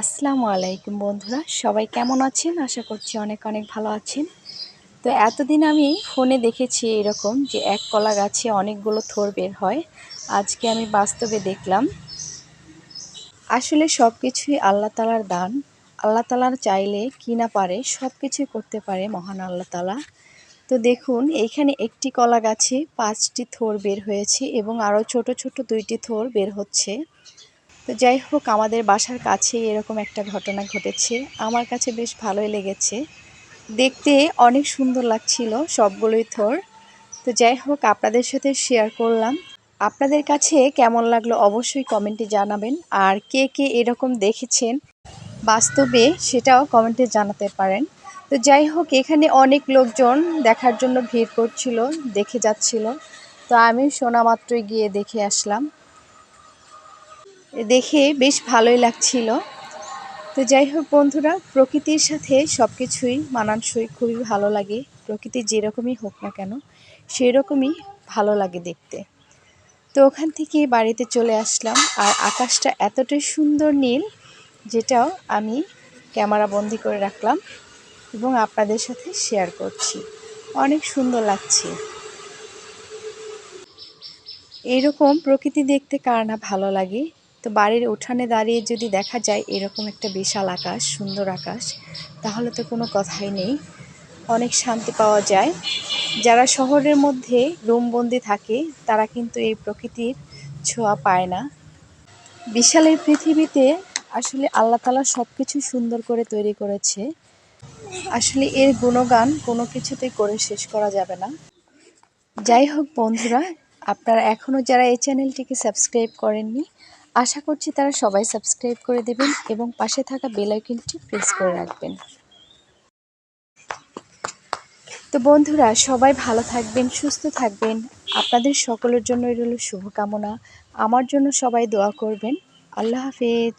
আসসালামু আলাইকুম বন্ধুরা, সবাই কেমন আছেন? আশা করছি অনেক অনেক ভালো আছেন। তো এতদিন আমি ফোনে দেখেছি এরকম যে এক কলা গাছে অনেকগুলো থোর বের হয়। আজকে আমি বাস্তবে দেখলাম, আসলে সব কিছুই আল্লাহ তালার দান। আল্লাহ তালার চাইলে কি না পারে সব কিছুই করতে পারে মহান আল্লাহ তালা তো দেখুন এইখানে একটি কলা গাছে পাঁচটি থোর বের হয়েছে এবং আরও ছোট ছোট দুইটি থোর বের হচ্ছে। তো যাই হোক, আমাদের বাসার কাছে এরকম একটা ঘটনা ঘটেছে। আমার কাছে বেশ ভালোই লেগেছে। দেখতে অনেক সুন্দর লাগছিল সবগুলোই থর। তো যাই হোক, আপনাদের সাথে শেয়ার করলাম। আপনাদের কাছে কেমন লাগল অবশ্যই কমেন্টে জানাবেন। আর কে কে এরকম দেখেছেন বাস্তবে সেটাও কমেন্টে জানাতে পারেন। তো যাই হোক, এখানে অনেক লোকজন দেখার জন্য ভিড় করছিল, দেখে যাচ্ছিল। তো আমি শোনা মাত্রই গিয়ে দেখে আসলাম। দেখে বেশ ভালোই লাগছিল। তো যাই হোক বন্ধুরা, প্রকৃতির সাথে সব কিছুই মানানসই, খুবই ভালো লাগে। প্রকৃতি যেরকমই হোক না কেন সেই রকমই ভালো লাগে দেখতে। তো ওখান থেকে বাড়িতে চলে আসলাম, আর আকাশটা এতটাই সুন্দর নীল, যেটাও আমি ক্যামেরা বন্দি করে রাখলাম এবং আপনাদের সাথে শেয়ার করছি। অনেক সুন্দর লাগছে। এরকম প্রকৃতি দেখতে কার না ভালো লাগে? তো বাড়ির উঠানে দাঁড়িয়ে যদি দেখা যায় এরকম একটা বিশাল আকাশ, সুন্দর আকাশ, তাহলে তো কোনো কথাই নেই। অনেক শান্তি পাওয়া যায়। যারা শহরের মধ্যে রুমবন্দি থাকে, তারা কিন্তু এই প্রকৃতির ছোঁয়া পায় না। বিশাল এই পৃথিবীতে আসলে আল্লাহ তালা সব কিছু সুন্দর করে তৈরি করেছে। আসলে এর গুণগান কোনো কিছুতেই করে শেষ করা যাবে না। যাই হোক বন্ধুরা, আপনারা এখনও যারা এই চ্যানেলটিকে সাবস্ক্রাইব করেননি আশা করছি তারা সবাই সাবস্ক্রাইব করে দেবেন এবং পাশে থাকা বেলাইকনটি প্রেস করে রাখবেন। তো বন্ধুরা, সবাই ভালো থাকবেন, সুস্থ থাকবেন। আপনাদের সকলের জন্য রইল শুভকামনা। আমার জন্য সবাই দোয়া করবেন। আল্লাহ হাফেজ।